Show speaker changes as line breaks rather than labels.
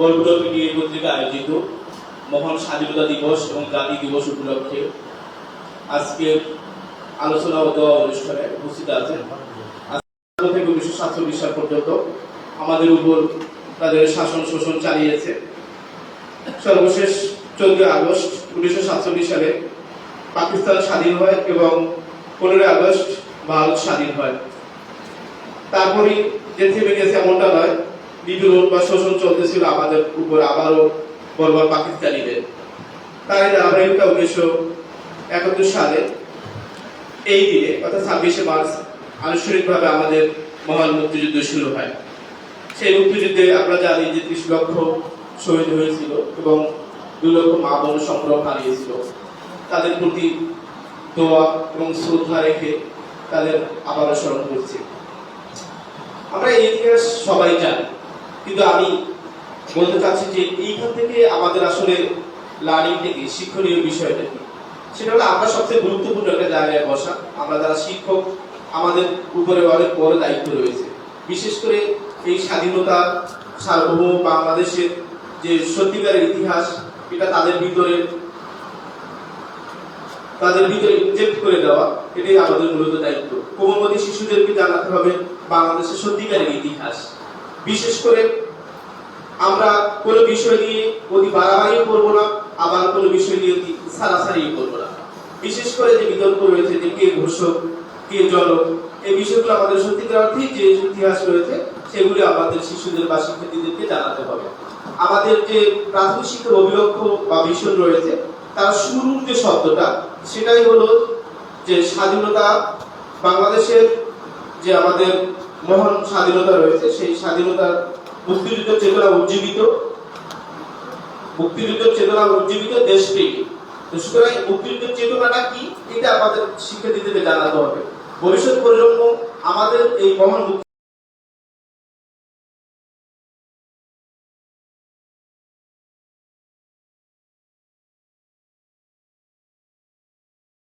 বলগুলো মিডিয়া পত্রিকা আয়োজিত। মহান স্বাধীনতা দিবস এবং জাতি দিবস উপলক্ষে আজকে আলোচনা ও দেওয়া অনুষ্ঠানে উপস্থিত আছেন। থেকে উনিশশো সাতচল্লিশ সাল পর্যন্ত আমাদের উপর তাদের শাসন শোষণ চালিয়েছে। সর্বশেষ চোদ্দই আগস্ট উনিশশো সাতচল্লিশ সালে পাকিস্তান স্বাধীন হয় এবং পনেরোই আগস্ট ভারত স্বাধীন হয়। তারপরে যে থেমে গেছে এমনটা নয়। নিপীড়ন বা শোষণ চলতেছিল আমাদের উপর, আবারও বর্বর পাকিস্তানিদের তাই ধারাবাহিকতা উনিশশো একাত্তর সালে এই দিনে, অর্থাৎ ছাব্বিশে মার্চ, আনুষ্ঠানিকভাবে আমাদের মহান মুক্তিযুদ্ধ শুরু হয়। সেই মুক্তিযুদ্ধে আমরা জানি যে ত্রিশ লক্ষ শহীদ হয়েছিল এবং দুই লক্ষ মা বোন সংগ্রহ হারিয়েছিল। তাদের প্রতি দোয়া এবং শ্রদ্ধা রেখে তাদের আবারও স্মরণ করছি। আমরা এই ইতিহাস সবাই জানি, কিন্তু আমি বলতে চাচ্ছি যে এইখান থেকে আমাদের আসলে লার্নিং থেকে শিক্ষণীয় বিষয়টা কি? সেটা হলো আমরা সবচেয়ে গুরুত্বপূর্ণ একটা জায়গায় বসা, আমরা যারা শিক্ষক, আমাদের উপরে অনেক বড় দায়িত্ব রয়েছে। বিশেষ করে এই স্বাধীনতা সার্বভৌম বাংলাদেশের যে সত্যিকারের ইতিহাস, এটা তাদের ভিতরে তাদের ভিতরে ইনজেক্ট করে দেওয়া, এটাই আমাদের মূলত দায়িত্ব। কোমলমতি শিশুদেরকে জানাতে হবে বাংলাদেশের সত্যিকারের ইতিহাস। বিশেষ করে আমরা কোনো বিষয় নিয়ে অতি বাড়াবাড়িও করব না, আবার কোনো বিষয় নিয়ে অতি সারাসারিও করব না। বিশেষ করে যে বিতর্ক রয়েছে, যে কে ঘোষক, কে জনক, এই বিষয়গুলো আমাদের সত্যিকার অর্থেই যে ইতিহাস রয়েছে, সেগুলি আমাদের শিশুদের বা শিক্ষার্থীদেরকে জানাতে হবে। আমাদের যে প্রাথমিক শিক্ষার অভিলক্ষ বা মিশন রয়েছে, তার শুরুর যে শব্দটা, সেটাই হলো যে স্বাধীনতা বাংলাদেশের যে আমাদের মহান স্বাধীনতা রয়েছে, সেই স্বাধীনতার মুক্তিযুদ্ধ চেতনা উজ্জীবিত। মুক্তিযুদ্ধ চেতনা উজ্জীবিত দেশপ্রেমী সুতরাং মুক্তিযুদ্ধ চেতনাটা কি? এটা আমাদের শিক্ষার্থীদেরকে জানাতে হবে। ভবিষ্যৎ প্রজন্ম আমাদের এই মহান